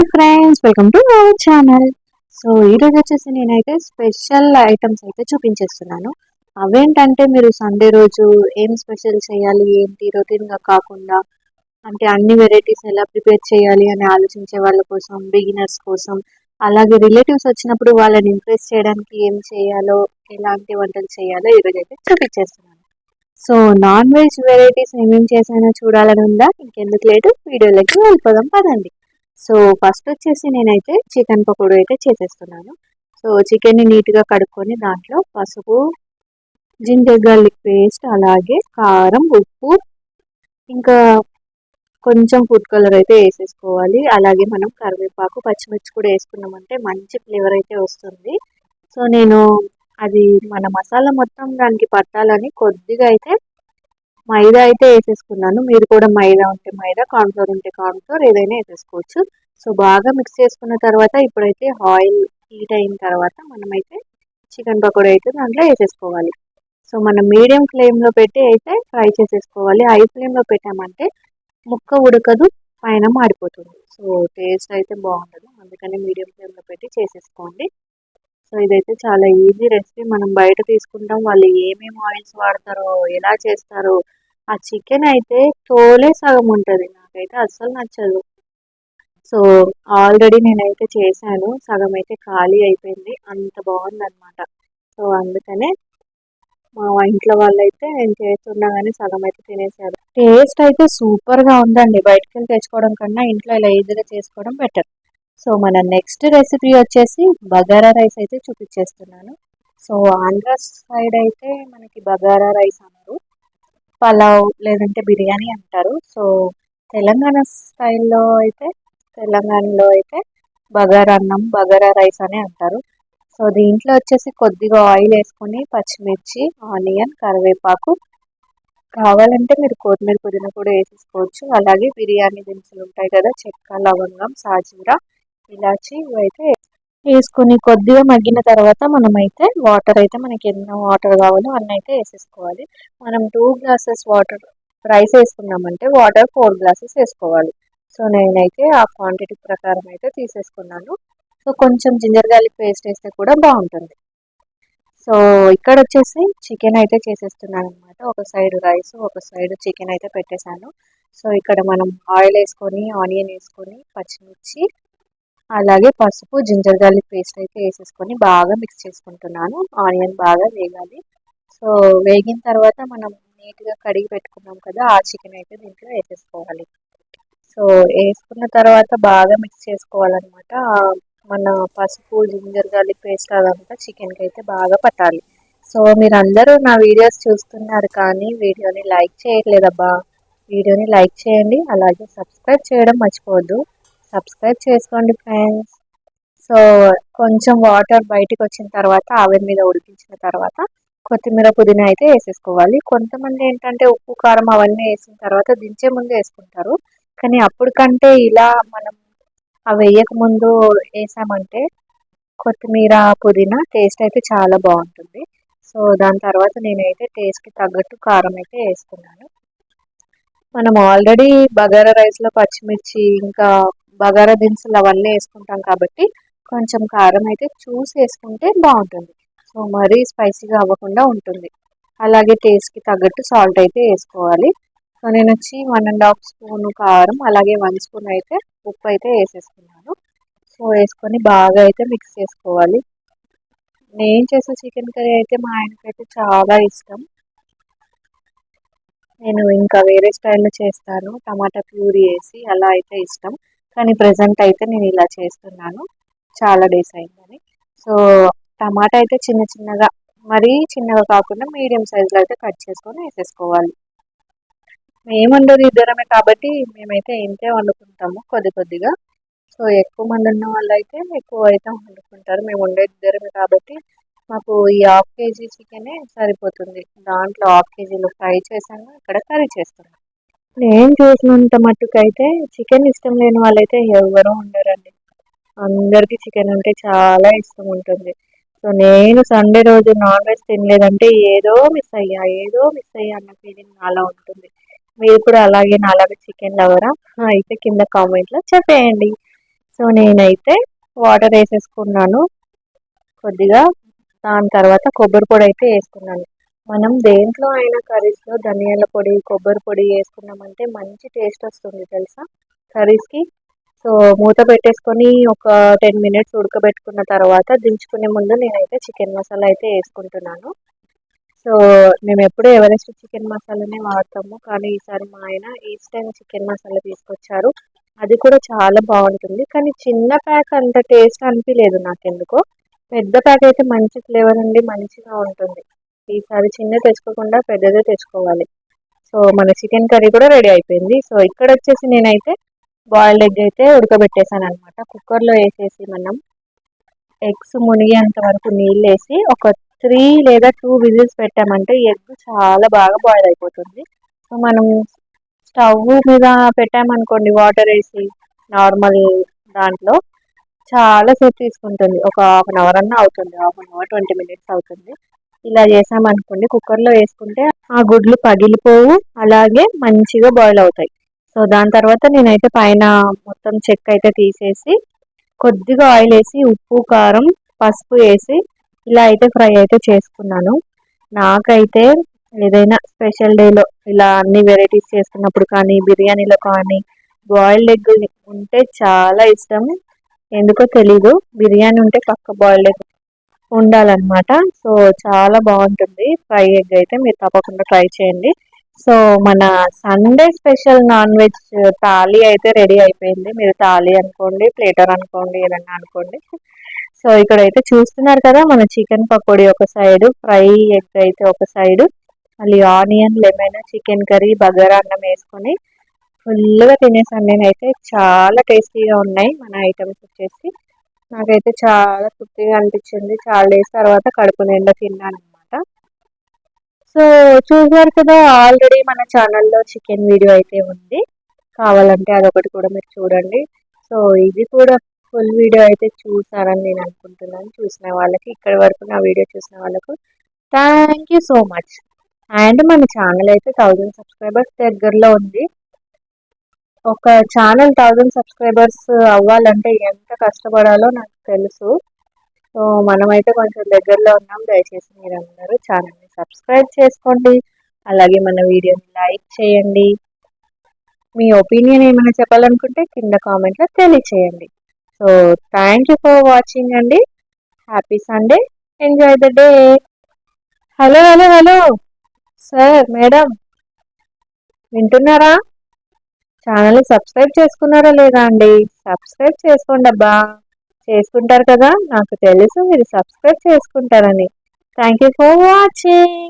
Hi friends welcome to our channel so ఈరోజు వచ్చేసి నేనైతే స్పెషల్ ఐటమ్స్ అయితే చూపించేస్తున్నాను. అవేంటంటే మీరు సండే రోజు ఏం స్పెషల్ చేయాలి ఏంటి రొటీన్గా కాకుండా అంటే అన్ని వెరైటీస్ ఎలా ప్రిపేర్ చేయాలి అని ఆలోచించే వాళ్ళ కోసం బిగినర్స్ కోసం అలాగే రిలేటివ్స్ వచ్చినప్పుడు వాళ్ళని ఇంప్రెస్ చేయడానికి ఏం చేయాలో ఎలాంటి వంటలు చేయాలో ఈరోజు అయితే చూపించేస్తున్నాను. సో నాన్ వెజ్ వెరైటీస్ ఏమేమి చేసానో చూడాలని ఉందా? ఇంకెందుకు లేటు? వీడియోలోకి వెళ్ళిపోదాం పదండి. సో ఫస్ట్ వచ్చేసి నేనైతే చికెన్ పకోడీ అయితే చేసేస్తున్నాను. సో చికెన్ని నీట్గా కడుక్కొని దాంట్లో పసుపు జింజర్ గార్లిక్ పేస్ట్ అలాగే కారం ఉప్పు ఇంకా కొంచెం ఫుడ్ కలర్ అయితే వేసేసుకోవాలి. అలాగే మనం కరివేపాకు పచ్చిమిర్చి కూడా వేసుకున్నామంటే మంచి ఫ్లేవర్ అయితే వస్తుంది. సో నేను అది మన మసాలా మొత్తం దానికి పట్టాలని కొద్దిగా అయితే మైదా అయితే వేసేసుకున్నాను. మీరు కూడా మైదా ఉంటే మైదా కార్న్ఫ్లోర్ ఉంటే కార్న్ఫ్లోర్ ఏదైనా వేసేసుకోవచ్చు. సో బాగా మిక్స్ చేసుకున్న తర్వాత ఇప్పుడైతే ఆయిల్ హీట్ అయిన తర్వాత మనమైతే చికెన్ పకోడీ అయితే దాంట్లో వేసేసుకోవాలి. సో మనం మీడియం ఫ్లేమ్లో పెట్టి అయితే ఫ్రై చేసేసుకోవాలి. హై ఫ్లేమ్లో పెట్టామంటే ముక్క ఉడకదు పైన మాడిపోతుంది. సో టేస్ట్ అయితే బాగుండదు. అందుకని మీడియం ఫ్లేమ్లో పెట్టి చేసేసుకోండి. సో ఇదైతే చాలా ఈజీ రెసిపీ. మనం బయట తీసుకుంటాం. వాళ్ళు ఏమేమి ఆయిల్స్ వాడతారో ఎలా చేస్తారో ఆ చికెన్ అయితే తోలే సగం ఉంటుంది. నాకైతే అస్సలు నచ్చదు. సో ఆల్రెడీ నేనైతే చేశాను. సగం అయితే ఖాళీ అయిపోయింది. అంత బాగుందన్నమాట. సో అందుకనే మా ఇంట్లో వాళ్ళైతే నేను చేస్తున్నా కానీ సగం అయితే తినేసారు. టేస్ట్ అయితే సూపర్గా ఉందండి. బయటకు వెళ్ళి తెచ్చుకోవడం కన్నా ఇంట్లో ఇలా ఈజీగా చేసుకోవడం బెటర్. సో మన నెక్స్ట్ రెసిపీ వచ్చేసి బగారా రైస్ అయితే చూపించేస్తున్నాను. సో ఆంధ్ర సైడ్ అయితే మనకి బగారా రైస్ అన్నారు. పలావ్ లేదంటే బిర్యానీ అంటారు. సో తెలంగాణ స్టైల్లో అయితే తెలంగాణలో అయితే బగారా అన్నం బగారా రైస్ అని అంటారు. సో దీంట్లో వచ్చేసి కొద్దిగా ఆయిల్ వేసుకొని పచ్చిమిర్చి ఆనియన్ కరివేపాకు కావాలంటే మీరు కొత్తిమీర పుదీనా కూడా వేసేసుకోవచ్చు. అలాగే బిర్యానీ దినుసులు ఉంటాయి కదా చెక్క లవంగం సాజీరా ఇలాచి ఇవైతే వేసుకొని కొద్దిగా మగ్గిన తర్వాత మనమైతే వాటర్ అయితే మనకి ఎన్నో వాటర్ కావాలో అన్నీ అయితే వేసేసుకోవాలి. మనం టూ గ్లాసెస్ వాటర్ రైస్ వేసుకున్నామంటే వాటర్ ఫోర్ గ్లాసెస్ వేసుకోవాలి. సో నేనైతే ఆ క్వాంటిటీ ప్రకారం అయితే తీసేసుకున్నాను. సో కొంచెం జింజర్ గార్లిక్ పేస్ట్ వేస్తే కూడా బాగుంటుంది. సో ఇక్కడ వచ్చేసి చికెన్ అయితే చేసేస్తున్నాను అనమాట ఒక సైడ్ రైస్ ఒక సైడ్ చికెన్ అయితే పెట్టేశాను. సో ఇక్కడ మనం ఆయిల్ వేసుకొని ఆనియన్ వేసుకొని పచ్చిమిర్చి అలాగే పసుపు జింజర్ గార్లిక్ పేస్ట్ అయితే వేసేసుకొని బాగా మిక్స్ చేసుకుంటున్నాను. ఆనియన్ బాగా వేగాలి. సో వేగిన తర్వాత మనం నీట్గా కడిగి పెట్టుకున్నాం కదా ఆ చికెన్ అయితే దీంట్లో వేసేసుకోవాలి. సో వేసుకున్న తర్వాత బాగా మిక్స్ చేసుకోవాలన్నమాట. మన పసుపు జింజర్ గార్లిక్ పేస్ట్ అదంతా చికెన్కి అయితే బాగా పట్టాలి. సో మీరు అందరూ నా వీడియోస్ చూస్తున్నారు కానీ వీడియోని లైక్ చేయట్లేదబ్బా. వీడియోని లైక్ చేయండి అలాగే సబ్స్క్రైబ్ చేయడం మర్చిపోవద్దు. సబ్స్క్రైబ్ చేసుకోండి ఫ్రెండ్స్. సో కొంచెం వాటర్ బయటికి వచ్చిన తర్వాత ఆవిరి మీద ఉడికించిన తర్వాత కొత్తిమీర పుదీనా అయితే వేసేసుకోవాలి. కొంతమంది ఏంటంటే ఉప్పు కారం అవన్నీ వేసిన తర్వాత దించే ముందు వేసుకుంటారు. కానీ అప్పటికంటే ఇలా మనం అవి వేయక ముందు వేసామంటే కొత్తిమీర పుదీనా టేస్ట్ అయితే చాలా బాగుంటుంది. సో దాని తర్వాత నేనైతే టేస్ట్కి తగ్గట్టు కారం అయితే వేసుకున్నాను. మనం ఆల్రెడీ బగారా రైస్లో పచ్చిమిర్చి ఇంకా బగారా దినుసులు అవన్నీ వేసుకుంటాం కాబట్టి కొంచెం కారం అయితే చూసి వేసుకుంటే బాగుంటుంది. సో మరీ స్పైసీగా అవ్వకుండా ఉంటుంది. అలాగే టేస్ట్కి తగ్గట్టు సాల్ట్ అయితే వేసుకోవాలి. సో నేను వచ్చి వన్ అండ్ హాఫ్ స్పూన్ కారం అలాగే వన్ స్పూన్ అయితే ఉప్పు అయితే వేసేసుకున్నాను. సో వేసుకొని బాగా అయితే మిక్స్ చేసుకోవాలి. నేను చేసే చికెన్ కర్రీ అయితే మా ఆయనకైతే చాలా ఇష్టం. నేను ఇంకా వేరే స్టైల్లో చేస్తాను. టమాటా ప్యూరీ వేసి అలా అయితే ఇష్టం. కానీ ప్రజెంట్ అయితే నేను ఇలా చేస్తున్నాను. చాలా డేస్ అయిందని. సో టమాటా అయితే చిన్న చిన్నగా మరీ చిన్నగా కాకుండా మీడియం సైజులో అయితే కట్ చేసుకొని వేసేసుకోవాలి. మేము ఇద్దరమే కాబట్టి మేమైతే ఇంతే వండుకుంటాము కొద్ది కొద్దిగా. సో ఎక్కువ మంది ఉన్న వాళ్ళు అయితే ఎక్కువ అయితే వండుకుంటారు. మేము ఉండేది ఇద్దరమే కాబట్టి మాకు ఈ హాఫ్ కేజీ చికెనే సరిపోతుంది. దాంట్లో హాఫ్ కేజీలో ఫ్రై చేశాను ఇక్కడ కర్రీ చేస్తున్నాం నేను చూసినంత మట్టుకైతే చికెన్ ఇష్టం లేని వాళ్ళైతే ఎవరు ఉండరండి. అందరికీ చికెన్ అంటే చాలా ఇష్టం ఉంటుంది. సో నేను సండే రోజు నాన్ వెజ్ తినలేదంటే ఏదో మిస్ అయ్యా ఏదో మిస్ అయ్యా అన్న ఫీలింగ్ నాలో ఉంటుంది. మీరు కూడా అలాగే నాలాగే చికెన్ లవరా? అయితే కింద కామెంట్లో చెప్పేయండి. సో సో నేనైతే వాటర్ వేసేసుకున్నాను. కొద్దిగా దాని తర్వాత కొబ్బరి పొడి అయితే వేసుకున్నాను. మనం దేంట్లో అయినా కర్రీస్లో ధనియాల పొడి కొబ్బరి పొడి వేసుకున్నామంటే మంచి టేస్ట్ వస్తుంది తెలుసా కర్రీస్కి? సో మూత పెట్టేసుకొని ఒక టెన్ మినిట్స్ ఉడకబెట్టుకున్న తర్వాత దించుకునే ముందు నేనైతే చికెన్ మసాలా అయితే వేసుకుంటున్నాను. సో మేము ఎప్పుడూ ఎవరెస్ట్ చికెన్ మసాలానే వాడతాము. కానీ ఈసారి మా ఆయన ఈస్టర్న్ చికెన్ మసాలా తీసుకొచ్చారు. అది కూడా చాలా బాగుంటుంది. కానీ చిన్న ప్యాక్ అంత టేస్ట్ అనిపించలేదు నాకెందుకో. పెద్ద ప్యాక్ అయితే మంచి ఫ్లేవర్ ఉండి మంచిగా ఉంటుంది. ఈసారి చిన్న తెచ్చుకోకుండా పెద్దదే తెచ్చుకోవాలి. సో మన చికెన్ కర్రీ కూడా రెడీ అయిపోయింది. సో ఇక్కడ వచ్చేసి నేనైతే బాయిల్డ్ ఎగ్ అయితే ఉడకబెట్టేసాను అనమాట కుక్కర్లో వేసేసి మనం ఎగ్స్ మునిగేంత వరకు నీళ్ళు వేసి ఒక త్రీ లేదా టూ విజిల్స్ పెట్టామంటే ఎగ్ చాలా బాగా బాయిల్ అయిపోతుంది. సో మనం స్టవ్ మీద పెట్టామనుకోండి వాటర్ వేసి నార్మల్ దాంట్లో చాలాసేపు తీసుకుంటుంది. ఒక హాఫ్ అన్ అవర్ అన్న అవుతుంది. Half an hour twenty minutes అవుతుంది. ఇలా చేసామనుకోండి కుక్కర్లో వేసుకుంటే ఆ గుడ్లు పగిలిపోవు. అలాగే మంచిగా బాయిల్ అవుతాయి. సో దాని తర్వాత నేనైతే పైన మొత్తం చెక్క అయితే తీసేసి కొద్దిగా ఆయిల్ వేసి ఉప్పు కారం పసుపు వేసి ఇలా అయితే ఫ్రై అయితే చేసుకున్నాను. నాకైతే ఏదైనా స్పెషల్ డేలో ఇలా అన్ని వెరైటీస్ చేసుకున్నప్పుడు కానీ బిర్యానీలో కానీ బాయిల్డ్ ఎగ్ ఉంటే చాలా ఇష్టం ఎందుకో తెలీదు. బిర్యానీ ఉంటే పక్క బాయిల్డ్ ఎగ్ ఉండాలన్నమాట. సో చాలా బాగుంటుంది. ఫ్రై ఎగ్ అయితే మీరు తప్పకుండా ట్రై చేయండి. సో మన Sunday special non veg thali అయితే రెడీ అయిపోయింది. మీరు థాలీ అనుకోండి ప్లేటర్ అనుకోండి ఏదన్నా అనుకోండి. సో ఇక్కడైతే చూస్తున్నారు కదా మన చికెన్ పకోడీ ఒక సైడ్ ఫ్రై ఎగ్ అయితే ఒక సైడ్. మళ్ళీ onion lemon chicken curry bagara అన్నం వేసుకొని ఫుల్గా తినేసాను నేనైతే. చాలా టేస్టీగా ఉన్నాయి మన ఐటమ్స్ వచ్చేసి. నాకైతే చాలా తృప్తిగా అనిపించింది. చాలా డేస్ తర్వాత కడుపు నిండా తిన్నాను అనమాట సో చూసారు కదా ఆల్రెడీ మన ఛానల్లో చికెన్ వీడియో అయితే ఉంది. కావాలంటే అదొకటి కూడా మీరు చూడండి. సో ఇది కూడా ఫుల్ వీడియో అయితే చూసారని నేను అనుకుంటున్నాను. చూసిన వాళ్ళకి ఇక్కడి వరకు నా వీడియో చూసిన వాళ్ళకు thank you so much. And మన ఛానల్ అయితే థౌజండ్ సబ్స్క్రైబర్స్ దగ్గరలో ఉంది. ఒక ఛానల్ థౌజండ్ సబ్స్క్రైబర్స్ అవ్వాలంటే ఎంత కష్టపడాలో నాకు తెలుసు. సో మనమైతే కొంచెం దగ్గరలో ఉన్నాం. దయచేసి మీరు ఛానల్ని సబ్స్క్రైబ్ చేసుకోండి. అలాగే మన వీడియోని లైక్ చేయండి. మీ ఒపీనియన్ ఏమైనా చెప్పాలనుకుంటే కింద కామెంట్లో తెలియచేయండి. So thank you for watching అండి. Happy Sunday. Enjoy the day. Hello hello hello. Sir madam వింటున్నారా? ఛానల్ని సబ్స్క్రైబ్ చేసుకున్నారా లేదా అండి? సబ్స్క్రైబ్ చేసుకోండి అబ్బా. చేసుకుంటారు కదా నాకు తెలుసు మీరు సబ్స్క్రైబ్ చేసుకుంటారని. Thank you for watching.